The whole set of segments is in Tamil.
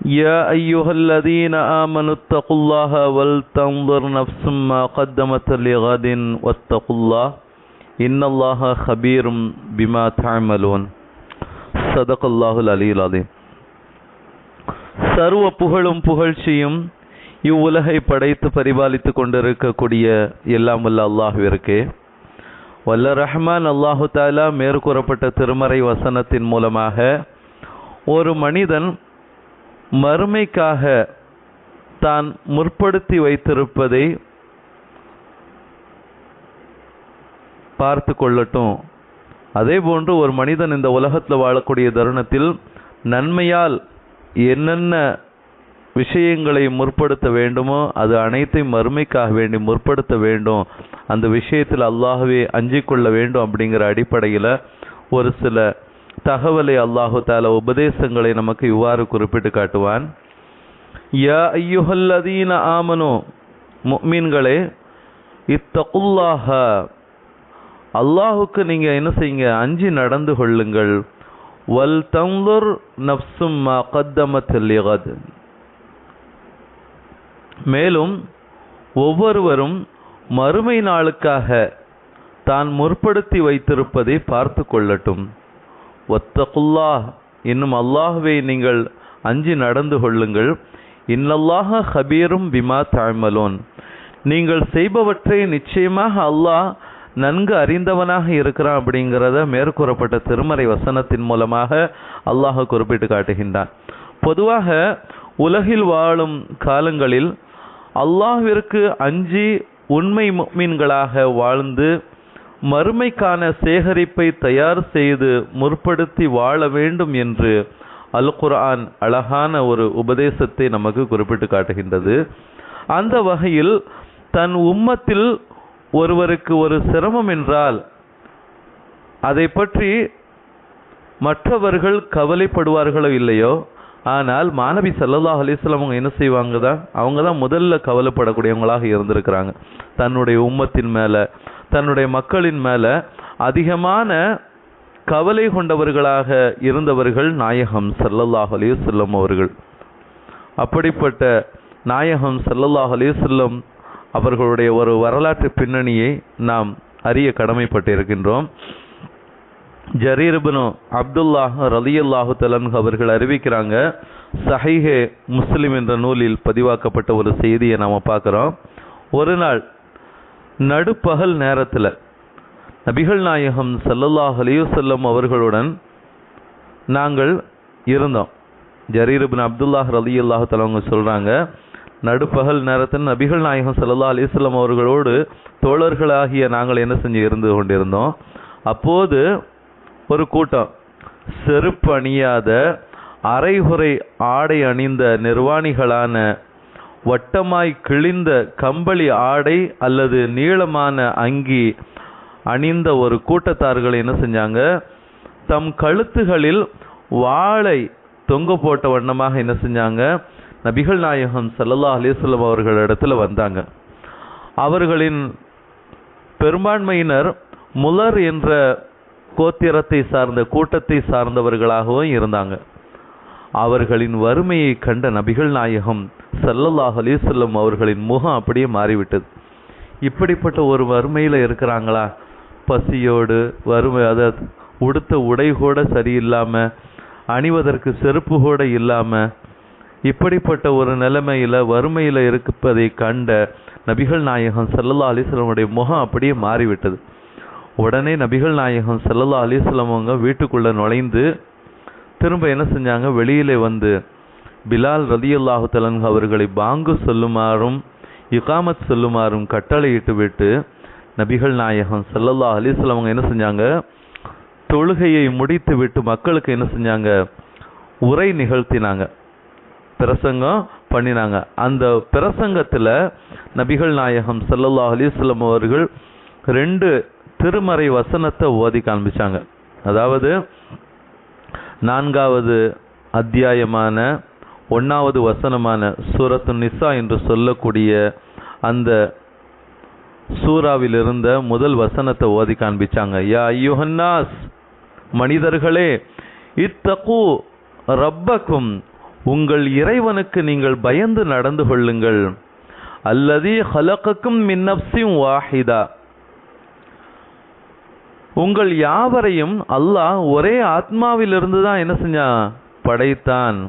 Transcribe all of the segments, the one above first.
يا أيها الذين آمنوا اتقوا الله ولتنظر نفس ما قدمت لغد واتقوا الله إن الله خبير بما تعملون صدق الله العلي العظيم சர்வ புகழும் புகழ்ச்சியும் இவ்வுலகை படைத்து பரிபாலித்து கொண்டிருக்கக்கூடிய எல்லாம் வல்ல அல்லாஹுவிற்கு வல்ல ரஹ்மான் அல்லாஹு தாலா மேற்கூறப்பட்ட திருமறை வசனத்தின் மூலமாக ஒரு மனிதன் மறுமைக்காக தான் முற்படுத்தி வைத்திருப்பதை பார்த்து கொள்ளட்டும். அதே போன்று ஒரு மனிதன் இந்த உலகத்தில் வாழக்கூடிய தருணத்தில் நன்மையால் என்னென்ன விஷயங்களை முற்படுத்த வேண்டுமோ அது அனைத்தையும் மறுமைக்காக வேண்டி முற்படுத்த வேண்டும். அந்த விஷயத்தில் அல்லாகவே அஞ்சிக்கொள்ள வேண்டும் அப்படிங்கிற அடிப்படையில் ஒரு சில தகவலை அல்லாஹு தால உபதேசங்களை நமக்கு இவ்வாறு குறிப்பிட்டு காட்டுவான். யா ஐயுஹல்லதீன ஆமனோ மீன்களே இத்தகுல்லாஹ அல்லாஹுக்கு நீங்கள் என்ன செய்யுங்க அஞ்சி நடந்து கொள்ளுங்கள். வல் தங்குர் நப்சும் கத்தமத் மேலும் ஒவ்வொருவரும் மறுமை நாளுக்காக தான் முற்படுத்தி வைத்திருப்பதை பார்த்து கொள்ளட்டும். ஒத்தகுல்லா இன்னும் அல்லாஹுவை நீங்கள் அஞ்சி நடந்து கொள்ளுங்கள். இன்னல்லாஹ ஹபீரும் பிமா தாழ்மலோன் நீங்கள் செய்பவற்றை நிச்சயமாக அல்லாஹ் நன்கு அறிந்தவனாக இருக்கிறான் அப்படிங்கிறத மேற்கூறப்பட்ட திருமறை வசனத்தின் மூலமாக அல்லாஹ் குறிப்பிட்டு காட்டுகின்றான். பொதுவாக உலகில் வாழும் காலங்களில் அல்லாஹிற்கு அஞ்சி உண்மை மீன்களாக வாழ்ந்து மறுமைக்கான சேகரிப்பை தயார் செய்து முற்படுத்தி வாழ வேண்டும் என்று அல் குர்ஆன் அழகான ஒரு உபதேசத்தை நமக்கு குறிப்பிட்டு காட்டுகின்றது. அந்த வகையில் தன் உம்மத்தில் ஒருவருக்கு ஒரு சிரமம் என்றால் அதை பற்றி மற்றவர்கள் கவலைப்படுவார்களோ இல்லையோ ஆனால் மாணவி சல்லல்லா அலிஸ்லாம் அவங்க என்ன செய்வாங்க தான் அவங்க தான் முதல்ல கவலைப்படக்கூடியவங்களாக இருந்திருக்கிறாங்க. தன்னுடைய உம்மத்தின் மேலே தன்னுடைய மக்களின் மேலே அதிகமான கவலை கொண்டவர்களாக இருந்தவர்கள் நாயகம் சல்லல்லாஹ் அலிசல்லம் அவர்கள். அப்படிப்பட்ட நாயகம் சல்லல்லாஹ் அலிசல்லம் அவர்களுடைய ஒரு வரலாற்று பின்னணியை நாம் அறிய கடமைப்பட்டிருக்கின்றோம். ஜரீர்பனு அப்துல்லாஹ் ரலியல்லாஹு தலன் அவர்கள் அறிவிக்கிறாங்க சஹைஹே முஸ்லிம் என்ற நூலில் பதிவாக்கப்பட்ட ஒரு செய்தியை நாம் பார்க்குறோம். ஒரு நாள் நடுப்பகல் நேரத்தில் நபிகள் நாயகம் சல்லல்லாஹ் அலியுசல்லம் அவர்களுடன் நாங்கள் இருந்தோம். ஜரீர்பின் அப்துல்லாஹ் ரலி அல்லாஹ் தலைவங்க சொல்கிறாங்க நடுப்பகல் நேரத்தில் நபிகள் நாயகம் சல்லா அலிஸ்லாம் அவர்களோடு தோழர்களாகிய நாங்கள் என்ன செஞ்சு இருந்து கொண்டிருந்தோம். அப்போது ஒரு கூட்டம் செருப்பு அணியாத அரைகுறை ஆடை அணிந்த நிர்வாணிகளான வட்டமாய் கிழிந்த கம்பளி ஆடை அல்லது நீளமான அங்கி அணிந்த ஒரு கூட்டத்தார்கள் என்ன செஞ்சாங்க? தம் கழுத்துகளில் வாளை தொங்க போட்ட வண்ணமாக என்ன செஞ்சாங்க? நபிகள் நாயகம் சல்லல்லா அலிஸ்லம் அவர்களிடத்துல வந்தாங்க. அவர்களின் பெரும்பான்மையினர் முலர் என்ற கோத்திரத்தை சார்ந்த கூட்டத்தை சார்ந்தவர்களாகவும் இருந்தாங்க. அவர்களின் வறுமையை கண்ட நபிகள் நாயகம் சல்லல்லாஹ் அலிசல்லம் அவர்களின் முகம் அப்படியே மாறிவிட்டது. இப்படிப்பட்ட ஒரு வறுமையில் இருக்கிறாங்களா? பசியோடு வறுமை அதாவது உடுத்த உடை கூட சரியில்லாமல் அணிவதற்கு செருப்பு கூட இல்லாமல் இப்படிப்பட்ட ஒரு நிலைமையில் வறுமையில் இருப்பதை கண்ட நபிகள் நாயகம் சல்லல்லா அலிஸ்லமுடைய முகம் அப்படியே மாறிவிட்டது. உடனே நபிகள் நாயகம் சல்லல்லா அலிஸ்லம் அவங்க வீட்டுக்குள்ளே நுழைந்து திரும்ப என்ன செஞ்சாங்க? வெளியிலே வந்து பிலால் ரதியுல்லாஹு தலன் அவர்களை பாங்கு சொல்லுமாறும் இகாமத் சொல்லுமாறும் கட்டளையிட்டு விட்டு நபிகள் நாயகம் சல்லல்லா அலிஸ்லாம் அவங்க என்ன செஞ்சாங்க? தொழுகையை முடித்து விட்டு மக்களுக்கு என்ன செஞ்சாங்க? உரை நிகழ்த்தினாங்க. பிரசங்கம் பண்ணினாங்க. அந்த பிரசங்கத்தில் நபிகள் நாயகம் சல்லல்லா அலிஸ்லாம் அவர்கள் ரெண்டு திருமறை வசனத்தை ஓதி காண்பிச்சாங்க. அதாவது நான்காவது அத்தியாயமான ஒன்றாவது வசனமான சூரத்து நிசா என்று சொல்லக்கூடிய அந்த சூறாவில் இருந்த முதல் வசனத்தை ஓதி காண்பிச்சாங்க. யா ஐயோஹன்னாஸ் மனிதர்களே இத்தகு ரப்பக்கும் உங்கள் இறைவனுக்கு நீங்கள் பயந்து நடந்து கொள்ளுங்கள். அல்லது ஹலகக்கும் மின்னப்சியும் வாஹிதா. உங்கள் யாவரையும் அல்லாஹ் ஒரே ஆத்மாவிலிருந்து தான் என்ன செஞ்சான் படைத்தான்.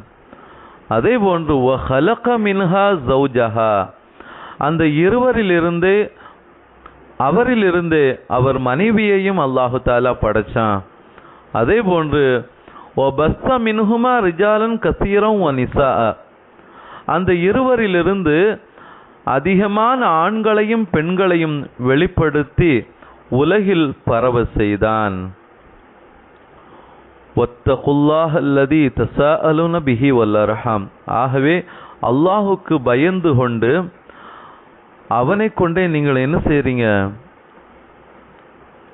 அதே போன்று ஹலக மின்ஹா ஜௌஜஹா அந்த இருவரிலிருந்து அவரிலிருந்து அவர் மனைவியையும் அல்லாஹு தாலா படைச்சான். அதே போன்று ஓ பஸ்த மின்ஹுமா ரிஜாலன் கசீரம் ஒ நிசா அந்த இருவரிலிருந்து அதிகமான ஆண்களையும் பெண்களையும் வெளிப்படுத்தி உலகில் பரவ செய்தான். ஒத்தகுல்லாஹ் அல்லதி தசாஅலுன பிஹி வல்லரஹாம். ஆகவே அல்லாஹுக்கு பயந்து கொண்டு அவனை கொண்டே நீங்கள் என்ன செய்கிறீங்க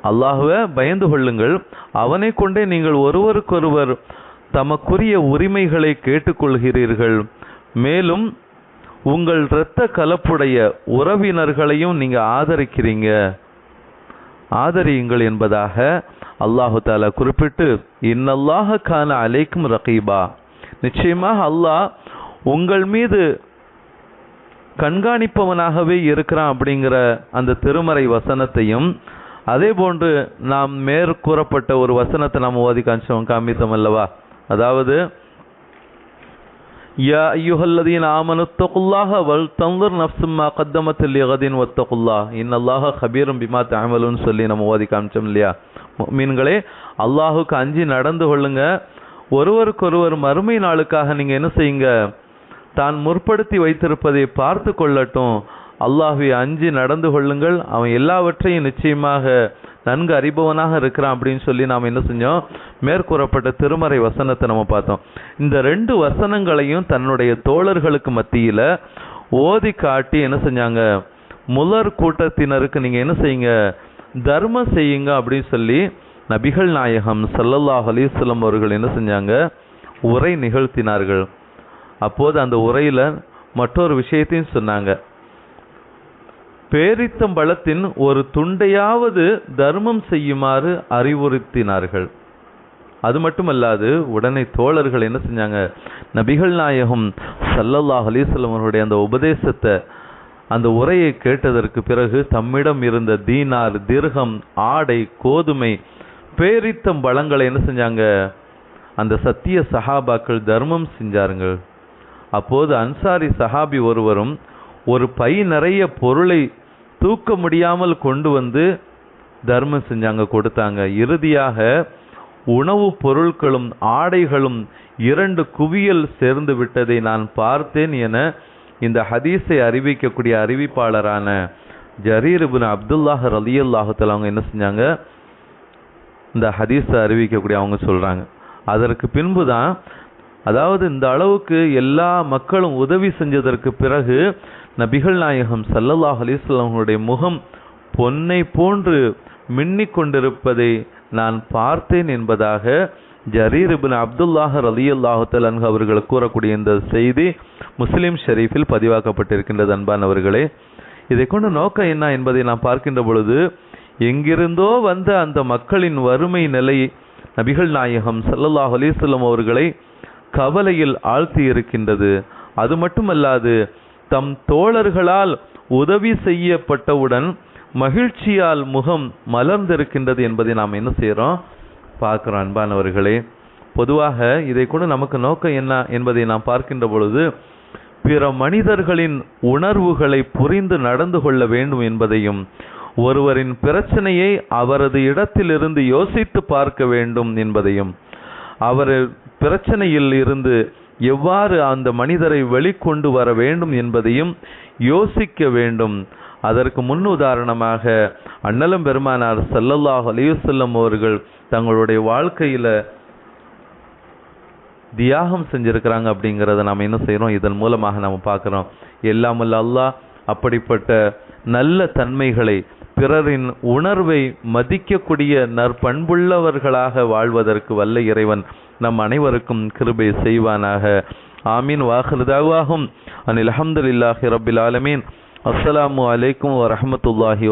அல்லாஹுவை பயந்து கொள்ளுங்கள். அவனை கொண்டே நீங்கள் ஒருவருக்கொருவர் தமக்குரிய உரிமைகளை கேட்டுக்கொள்கிறீர்கள். மேலும் உங்கள் இரத்த கலப்புடைய உறவினர்களையும் நீங்க ஆதரிக்கிறீங்க. ஆதரியுங்கள் என்பதாக அல்லாஹு தாலா குறிப்பிட்டு இன்னல்லாஹ கான அலைக்கும் ரகீபா. நிச்சயமாக அல்லாஹ் உங்கள் மீது கண்காணிப்பவனாகவே இருக்கிறான் அப்படிங்கிற அந்த திருமறை வசனத்தையும் அதே போன்று நாம் மேற்கூறப்பட்ட ஒரு வசனத்தை நாம் ஓதி காமிச்சோம் காமித்தோம் அல்லவா? அதாவது யா ஐயுஹல்லதீன் ஆமனு தகுல்லாஹ வல் தந்தர் நஃப்சும் மா கத்தமத் லிகதின் வத்தகுல்லாஹ் இன்னல்லாஹ கபீரும் பிமா தஅமலுன்னு சொல்லி நம்ம ஓதி காமிச்சோம் இல்லையா மீன்களே அல்லாஹுக்கு அஞ்சி நடந்து கொள்ளுங்க ஒருவருக்கொருவர் மறுமை நாளுக்காக நீங்கள் என்ன செய்யுங்க தான் முற்படுத்தி வைத்திருப்பதை பார்த்து கொள்ளட்டும் அல்லாஹுவை அஞ்சி நடந்து கொள்ளுங்கள் அவன் எல்லாவற்றையும் நிச்சயமாக நன்கு அறிபவனாக இருக்கிறான் அப்படின்னு சொல்லி நாம் என்ன செஞ்சோம்? மேற்கூறப்பட்ட திருமறை வசனத்தை நம்ம பார்த்தோம். இந்த ரெண்டு வசனங்களையும் தன்னுடைய தோழர்களுக்கு மத்தியில் ஓதி காட்டி என்ன செஞ்சாங்க? முலர் கூட்டத்தினருக்கு நீங்கள் என்ன செய்யுங்க? தர்மம் செய்யுங்க அப்படின்னு சொல்லி நபிகள் நாயகம் சல்லல்லாஹ் அலிஸ்லம் அவர்கள் என்ன செஞ்சாங்க? உரை நிகழ்த்தினார்கள். அப்போது அந்த உரையில் மற்றொரு விஷயத்தையும் சொன்னாங்க. பேரித்தம்பழத்தின் ஒரு துண்டையாவது தர்மம் செய்யுமாறு அறிவுறுத்தினார்கள். அது மட்டுமல்லாது உடனே தோழர்கள் என்ன செஞ்சாங்க? நபிகள் நாயகம் சல்லல்லாஹ் அலிஸ்லம் அவருடைய அந்த உபதேசத்தை அந்த உரையை கேட்டதற்கு பிறகு தம்மிடம் இருந்த தீனார் திர்கம் ஆடை கோதுமை பேரித்தம் பழங்களை என்ன செஞ்சாங்க? அந்த சத்திய சஹாபாக்கள் தர்மம் செஞ்சாருங்கள். அப்போது அன்சாரி சஹாபி ஒருவரும் ஒரு பை நிறைய பொருளை தூக்க முடியாமல் கொண்டு வந்து தர்மம் செஞ்சாங்க கொடுத்தாங்க. இறுதியாக உணவுப் பொருட்களும் ஆடைகளும் இரண்டு குவியல் சேர்ந்து விட்டதை நான் பார்த்தேன் என இந்த ஹதீஸை அறிவிக்கக்கூடிய அறிவிப்பாளரான ஜரீர் அப்துல்லாஹ் ரலி அல்லாஹத்தில் அவங்க என்ன செஞ்சாங்க? இந்த ஹதீஸை அறிவிக்கக்கூடிய அவங்க சொல்கிறாங்க அதற்கு பின்பு தான் அதாவது இந்த அளவுக்கு எல்லா மக்களும் உதவி செஞ்சதற்கு பிறகு நபிகள் நாயகம் சல்லல்லாஹ் அலைஹி முகம் பொன்னை போன்று மின்னிக் கொண்டிருப்பதை நான் பார்த்தேன் என்பதாக ஜரீர் இப்னு அப்துல்லாஹ் ரலியல்லாஹு தஆலா அவர்கள் கூறக்கூடிய இந்த செய்தி முஸ்லிம் ஷெரீஃபில் பதிவாக்கப்பட்டிருக்கின்றது அன்பானவர்களே. இதை கொண்டு நோக்கம் என்ன என்பதை நாம் பார்க்கின்ற பொழுது எங்கிருந்தோ வந்த அந்த மக்களின் வறுமை நிலை நபிகள் நாயகம் சல்லல்லாஹ் அலிஸ்லம் அவர்களை கவலையில் ஆழ்த்தி இருக்கின்றது. அது மட்டுமல்லாது தம் தோழர்களால் உதவி செய்யப்பட்டவுடன் மகிழ்ச்சியால் முகம் மலர்ந்திருக்கின்றது என்பதை நாம் என்ன செய்கிறோம் பார்க்குறோம் அன்பானவர்களே. பொதுவாக இதை கூட நமக்கு நோக்கம் என்ன என்பதை நாம் பார்க்கின்ற பொழுது பிற மனிதர்களின் உணர்வுகளை புரிந்து நடந்து கொள்ள வேண்டும் என்பதையும் ஒருவரின் பிரச்சனையை அவரது இடத்திலிருந்து யோசித்து பார்க்க வேண்டும் என்பதையும் அவர் பிரச்சனையில் இருந்து எவ்வாறு அந்த மனிதரை வெளிக்கொண்டு வர வேண்டும் என்பதையும் யோசிக்க வேண்டும். அதற்கு முன் உதாரணமாக அண்ணலம் பெருமானார் ஸல்லல்லாஹு அலைஹி அவர்கள் தங்களுடைய வாழ்க்கையில் தியாகம் செஞ்சுருக்கிறாங்க அப்படிங்கிறத நாம் என்ன செய்கிறோம் இதன் மூலமாக நாம் பார்க்குறோம். எல்லாம் அல்லாஹ் அப்படிப்பட்ட நல்ல தன்மைகளை பிறரின் உணர்வை மதிக்கக்கூடிய நற்பண்புள்ளவர்களாக வாழ்வதற்கு வல்ல இறைவன் நம் அனைவருக்கும் கிருபை செய்வானாக. ஆமீன். வாஹிருதாவாகும். அனில் அஹமதுல்லாஹி ரபில் ஆலமீன். அஸ்ஸலாமு அலைக்கும் வரமத்துல்லாஹி